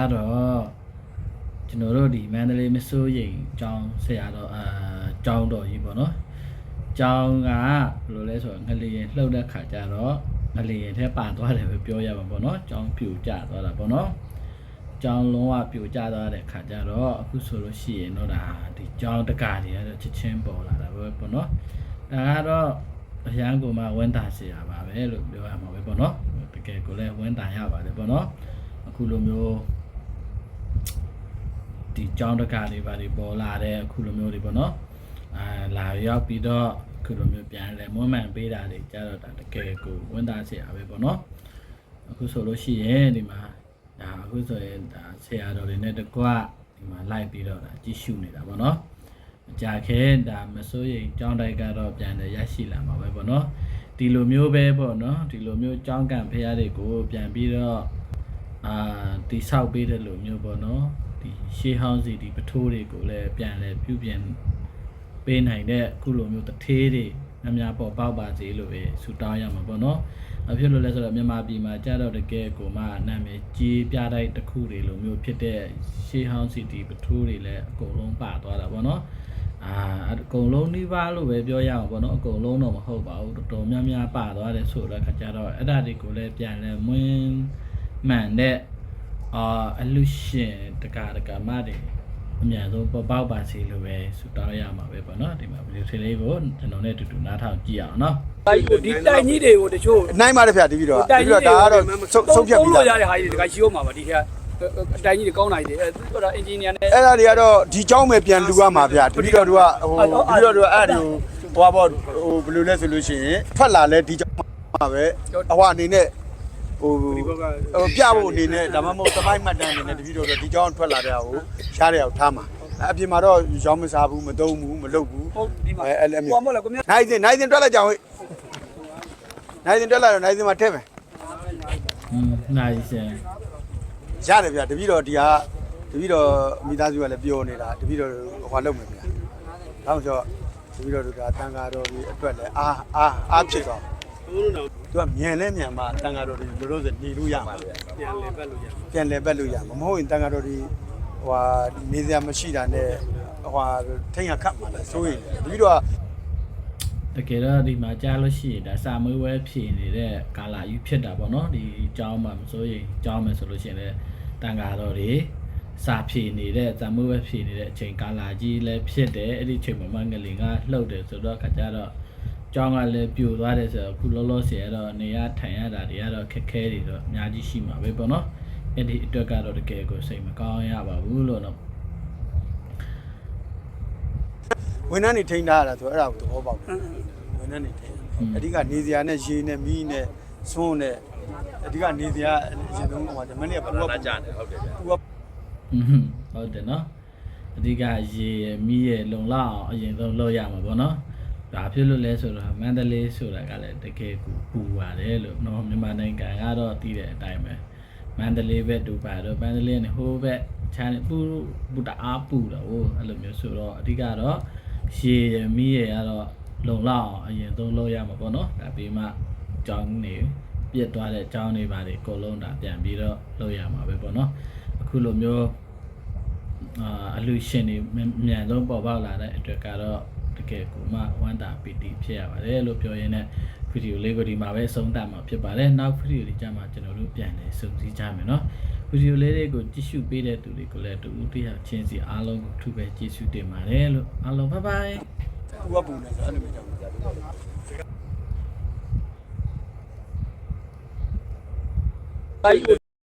ကတော့ကျွန်တော်တို့ဒီမန္တလေးမစိုးရိမ်ကျောင်းဆရာတော်အာကျောင်းတော်ကြီးပေါ့နော်ကျောင်းကဘယ်လိုလဲဆိုတော့ငလျင်လှုပ်တဲ့ခါကျတော့ငလျင်ထဲပါသွားတယ်ပဲပြောရမှာပေါ့နော်ကျောင်းပြိုကျသွားတာပေါ့နော်ကျောင်းလုံးဝပြိုကျသွားတဲ့ခါကျတော့အခုဆိုလို့ရှိရင်တော့ဒါဒီကျောင်းတကာတွေကတော့ချက်ချင်းပေါ်လာတာပဲပေါ့နော်ဒါကတော့အရန်ကိုမှဝန်တာဆရာပါပဲလို့ပြောရမှာပဲပေါ့နော်တကယ်ကိုလည်းဝန်တာရပါတယ်ပေါ့နော်အခုလိုမျိုး ဒီကြောင်းတကာတွေပါတွေပေါ်လာတဲ့အခုလိုမျိုးတွေပေါ့နော်အာလာရောက်ပြီးတော့အခုလိုမျိုးပြန်လဲမွမ်းမံပေးတာတွေကြတော့ဒါတကယ်ကိုဝန်သားဆရာပဲပေါ့နော်အခုဆိုလို့ရှိရင်ဒီမှာဒါအခုဆိုရင်ဒါဆရာတော်တွေနဲ့တကွဒီမှာလိုက်ပြီးတော့ဒါကြည့်ရှုနေတာပေါ့နော်အကြခဲဒါမစိုးရိမ်ကြောင်းတိုက်ကတော့ပြန်လဲရရှိလာမှာပဲပေါ့နော်ဒီလိုမျိုးပဲပေါ့နော်ဒီလိုမျိုးကြောင်းကန်ဖရားတွေကိုပြန်ပြီးတော့အာတိဆောက်ပေးတဲ့လူမျိုးပေါ့နော် ဒီရှေးဟောင်းစီဒီပထိုးတွေကိုလည်းပြန်လဲပြုပြင်ပေးနိုင်တဲ့အခုလိုမျိုးတထေးတွေအများပေါ်ပေါက်ပါစေလို့ပဲဆုတောင်းရမှာပေါ့နော်အဖြစ်လို့လဲဆိုတော့မြန်မာပြည်မှာကြာတော့တကယ်ကိုမှနာမည်ကြီးပြတိုက်တစ်ခုတွေလိုမျိုးဖြစ်တဲ့ရှေးဟောင်းစီဒီပထိုးတွေလည်းအကုန်လုံးပါသွားတာပေါ့နော်အာအကုန်လုံးနှိပါလို့ပဲပြောရအောင်ပေါ့နော်အကုန်လုံးတော့မဟုတ်ပါဘူးတော်တော်များများပါသွားတယ်ဆိုတော့ခါကြတော့အဲ့ဒါတွေကိုလည်းပြန်လဲမွင်းမှန်တဲ့ အာအလူရှင်တကာတကာမတွေအများဆုံးပေါ်ပေါက်ပါစေလို့ပဲဆုတောင်းရမှာပဲပေါ့နော်ဒီမှာဗီဒီယိုထလေးကိုကျွန်တော်နဲ့အတူတူနားထောင်ကြည့်အောင်နော် ဒီတိုင်ကြီးတွေကိုတချို့ နိုင်ပါတယ်ဗျာတပည့်တော်တပည့်တော်ဒါကတော့ဆုံးဆုံးဖြတ်ပြီး လို့ရ သား တဲ့ဟာကြီးတွေတခါရှိအောင်ပါပါဒီထက်တိုင်ကြီးတွေကောင်းနိုင်တယ်အဲသူကအင်ဂျင်နီယာနဲ့ အဲ့ဒါတွေကတော့ဒီเจ้าမယ်ပြန်လူရမှာဗျာတပည့်တော်တို့ကဟိုတပည့်တော်တို့ကအဲ့ဒါတွေကိုဟိုဘောဟိုဘယ်လိုလဲဆိုလို့ရှိရင်ထွက်လာလဲဒီเจ้าမှာပဲအဟွာအနေနဲ့ ဟိုဟိုပြဖို့အနေနဲ့ဒါမှမဟုတ်သမိုင်းမှတ်တမ်းအနေနဲ့တပည့်တော်တို့ဒီကြောင်းထွက်လာတဲ့ဟာကိုရှားတဲ့အောင်ထားမှာအပြင်မှာတော့ရောင်းမစားဘူးမသုံးဘူးမလုပ်ဘူးဟုတ်ဒီမှာအဲ့လိုမျိုးဟိုမဟုတ်လားကိုမြနိုင်စင်နိုင်စင်တွက်လိုက်ကြအောင်ဟိနိုင်စင်တွက်လိုက်တော့နိုင်စင်မှာထည့်မယ်อืมနိုင်စင်ရတယ်ဗျာတပည့်တော်ဒီဟာတပည့်တော်မိသားစုကလည်းပြောနေတာတပည့်တော်ဟိုလုပ်မယ်ဗျာဒါမှမဟုတ်တပည့်တော်တို့ကတန်ဃာတော်ကြီးအတွက်လည်းအာအာအာဖြစ်သွား သူကမြန်လဲမြန်မှတန်ဃာတော်တွေတို့တို့စနေလို့ရမှာဗျာပြန်လေပတ်လို့ရ။ပြန်လဲပတ်လို့ရမှာမဟုတ်ရင်တန်ဃာတော်တွေဟိုဟာနေစရာမရှိတာနဲ့ဟိုဟာထိန်ရခတ်မှာလဲဆိုရင်တပည့်တော်ကတကယ်တော့ဒီမှာကြားလို့ရှိရင်ဒါစာမွေးဝဲဖြည့်နေတဲ့ကာလာယူဖြစ်တာပေါ့နော်ဒီအကြောင်းမှမစိုးရင်အကြောင်းမယ်ဆိုလို့ရှိရင်လည်းတန်ဃာတော်တွေစာဖြည့်နေတဲ့စာမွေးဝဲဖြည့်နေတဲ့အချိန်ကာလာကြီးလည်းဖြစ်တယ်အဲ့ဒီအချိန်မှာမငလင်ကလှုပ်တယ်ဆိုတော့ခါကြတော့ ကျောင်းကလည်းပြိုသွားတယ်ဆိုတော့အခုလောလောဆယ်ကတော့နေရထိုင်ရတာတွေကတော့ခက်ခဲတွေတော့အများကြီးရှိမှာပဲပေါ့နော်အဲ့ဒီအတွက်ကတော့တကယ်ကိုစိတ်မကောင်းရပါဘူးလို့တော့ဝန်ထမ်းတွေထိန်းထားရတာဆိုအဲ့ဒါကိုသဘောပေါက်တယ်ဝန်ထမ်းတွေထိန်းအဓိကနေစရာနဲ့ရေနဲ့မီးနဲ့ဆွန်းနဲ့အဓိကနေစရာအရင်ဆုံးဟိုမနေ့ကပူကပူကြတယ်ဟုတ်တယ်ဗျာပူကဟွန်းဟုတ်တယ်နော်အဓိကရေရယ်မီးရယ်လုံလောက်အောင်အရင်ဆုံးလုပ်ရမှာပေါ့နော် ဒါဖြစ်လို့လဲဆိုတော့မန္တလေးဆိုတာကလည်းတကယ်ကိုပူပါတယ်လို့နော်မြန်မာနိုင်ငံကတော့တည်တဲ့အတိုင်းပဲမန္တလေးဘက်တူပါတော့မန္တလေးနဲ့ဟိုဘက်ခြားနေပူပူတအားပူတော့ဟိုအဲ့လိုမျိုးဆိုတော့အဓိကတော့ရေရယ်မီးရယ်ကတော့လုံလောက်အောင်အရင်ဆုံးလုပ်ရမှာပေါ့နော်ဒါပြီးမှကြောင်းနေပြတ်သွားတဲ့ကြောင်းတွေပါတွေအကုန်လုံးဒါပြန်ပြီးတော့လုပ်ရမှာပဲပေါ့နော်အခုလိုမျိုးအာအလူရှင်တွေမြန်မြန်ဆုံးပေါ်ပေါက်လာတဲ့အတွက်ကတော့ တကယ်ကိုမှဝမ်းတာပီတိဖြစ်ရပါတယ်လို့ပြောရင်းနဲ့ဗီဒီယိုလေးကိုဒီမှာပဲဆုံးသတ်မှာဖြစ်ပါတယ်နောက်ဗီဒီယိုလေးကြမှာကျွန်တော်တို့ပြန်လည်စုံစည်းကြမယ်နော်ဗီဒီယိုလေးတွေကိုကြည့်ရှုပေးတဲ့သူတွေကိုလည်းတူတူတရားချင်းစီအားလုံးကိုထူပဲကြည့်ရှုတင်ပါတယ်လို့အားလုံးဘိုင်ဘိုင်ပူကပူနေဆိုအဲ့လိုမျိုးကြောင့်တိုင်